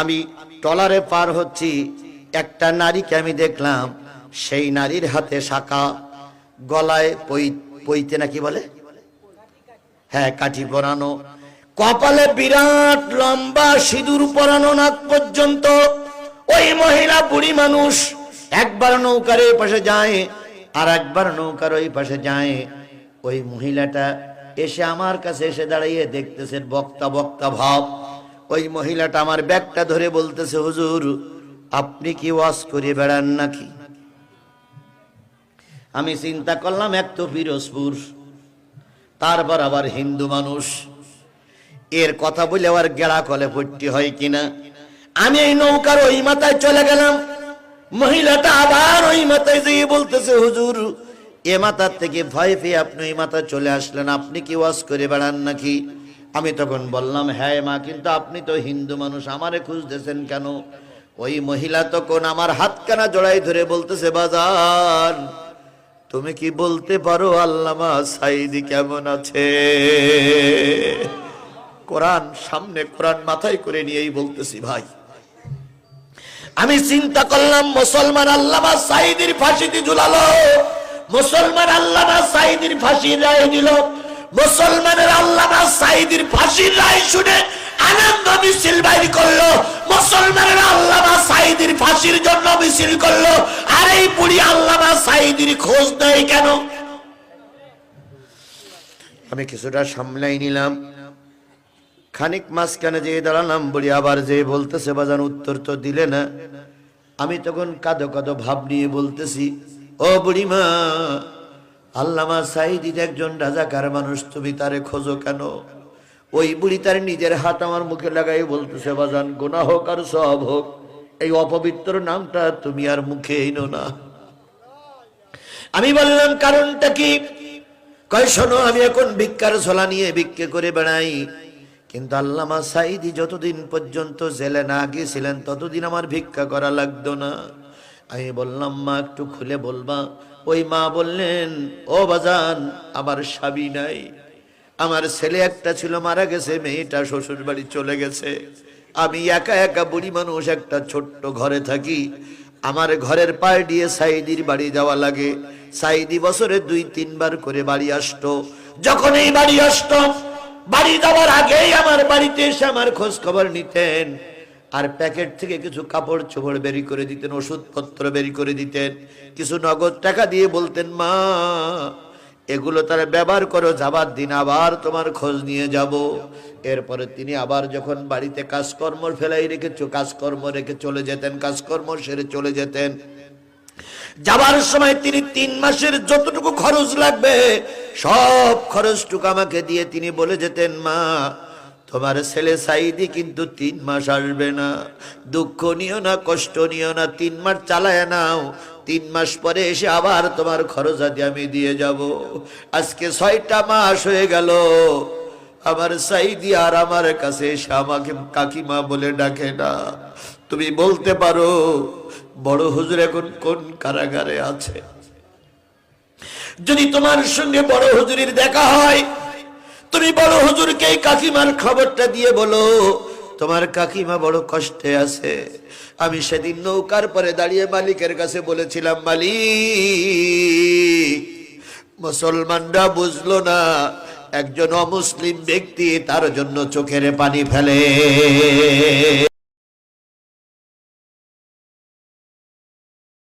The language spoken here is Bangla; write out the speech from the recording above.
আমি টলারে পার হচ্ছি, একটা নারীকে আমি দেখলাম, সেই নারীর হাতে শাখা, গলায় পইতে নাকি বলে? হ্যাঁ কাঠি পরানো, কপালে বিরাট লম্বা সিঁদুর পরানো নাক পর্যন্ত, ওই মহিলা বুড়ি মানুষ একবার নৌকার এই পাশে যায়, আর একবার নৌকার ওই পাশে যায়। ওই মহিলাটা এসে আমার কাছে এসে দাঁড়িয়ে দেখতেছে বক্তা বক্তা ভাব। ওই মহিলাটা আমার ব্যাগটা ধরে বলতেছে, হুজুর, আপনি কি ওয়াশ করে বেড়ান নাকি? আমি চিন্তা করলাম, এক তো পিরোজপুর, তারপর আবার হিন্দু মানুষ। এর কথা বলে আবার গেড়া কলে ভর্তি হয় কিনা? আমি এই নৌকার ওই মাথায় চলে গেলাম। মহিলাটা আবার ওই মাথায় যেয়ে বলতেছে, হুজুর, এ মাথার থেকে ভয় পেয়ে আপনি ওই মাথায় চলে আসলেন। আপনি কি ওয়াশ করে বেড়ান নাকি? আমি তখন বললাম হ্যাঁ মা, কিন্তু আপনি তো হিন্দু মানুষ, আমারে খুঁজতেছেন কেন? ওই মহিলা তখন আমার হাতখানা জড়াই ধরে বলতেছে, বাজান, তুমি কি বলতে পারো আল্লামা সাইদি কেমন আছে? কোরআন সামনে, কোরআন মাথায় করে নিয়েই বলতেছি, ভাই, আমি চিন্তা করলাম মুসলমান আল্লামা সাইদির ফাঁসিতে ঝুলালো, মুসলমান আল্লামা সাইদির ফাঁসির রায় দিল। মুসলমানের আল্লামা সাইদির ফাঁসির রায় শুনে আনন্দ মিছিল বাইর করল। মুসলমানের আল্লামা সাইদির ফাঁসির জন্য মিছিল করল। আর এই বুড়ি আল্লামা সাইদির খোঁজ দেয় কেন? আমি কিছুটা সামলাই নিলাম। খানিক মাঝখানে যেয়ে দাঁড়ালাম, বুড়ি আবার যে বলতেছে, বাজান, উত্তর তো দিলে না। আমি তখন কাদো কাদো ভাব নিয়ে বলতেছি, ও বুড়িমা আল্লামা সাইদিন একজন রাজাকার মানুষ, তুমি তারে খোঁজো কেন? ওই বুড়ি তার নিজের হাত আমার মুখে লাগাই বলতেছে, বাজান গোনা হোক আর সব হোক, এই অপবিত্র নামটা তুমি আর মুখে এনো না। আমি বললাম, কারণটা কি? কয়, শোনো, আমি এখন ভিক্ষার ঝোলা নিয়ে ভিক্ষে করে বেড়াই। কিন্তু আল্লামা সাইদি যতদিন পর্যন্ত জেলে না গিয়েছিলেন, ততদিন আমার ভিক্ষা করা লাগতো না। আমি বললাম, মা, একটু খুলে বলবা ওই মা বললেন, ও বাজান, আমার স্বামী নাই। আমার ছেলে একটা ছিল, মারা গেছে, মেয়েটা শ্বশুর বাড়ি চলে গেছে। আমি একা একা বুড়ি মানুষ, একটা ছোট্ট ঘরে থাকি। আমার ঘরের পায়ে দিয়ে সাইদির বাড়ি যাওয়া লাগে। সাইদি বছরে দুই, তিনবার করে বাড়ি আসতো। যখন এই বাড়ি আসতো, বাড়ি যাওয়ার আগেই আমার বাড়িতে এসে আমার খোঁজ খবর নিতেন। আর প্যাকেট থেকে কিছু কাপড় চোপড় বেরি করে দিতেন, ওষুধপত্র বেরি করে দিতেন, কিছু নগদ টাকা দিয়ে বলতেন, মা, এগুলো তারা ব্যবহার করো, যাবার দিন আবার তোমার খোঁজ নিয়ে যাব। এরপরে তিনি আবার যখন বাড়িতে কাজকর্ম ফেলাই রেখে চ- কাজকর্ম রেখে চলে যেতেন, কাজকর্ম সেরে চলে যেতেন। যাবার সময় তিনি তিন মাসের যতটুকু খরচ লাগবে, সব খরচটুকু আমাকে দিয়ে তিনি বলে যেতেন, মা তোমার ছেলে সাইদি কিন্তু তিন মাস আসবে না। দুঃখ নিও না, কষ্ট নিও না, তিন মাস চালায় নাও। তিন মাস পরে এসে আবার তোমার খরচ আদি আমি দিয়ে যাব। আজকে ছয়টা মাস হয়ে গেল। আমার সাইদি আর আমার কাছে এসে আমাকে কাকিমা বলে ডাকে না। তুমি বলতে পারো, বড় হুজুর এখন কোন কারাগারে আছে? যদি তোমার সঙ্গে বড় হুজুরের দেখা হয় তুমি বলো, হুজুরকে কাকিমার খবরটা দিয়ে বলো। তোমার কাকিমা বড় কষ্টে আছে। আমি সেদিন নৌকার পরে দাঁড়িয়ে মালিকের কাছে বলেছিলাম, মালিক, মুসলমানরা বুঝলো না, একজন অমুসলিম ব্যক্তি তার জন্য চোখের পানি ফেলে।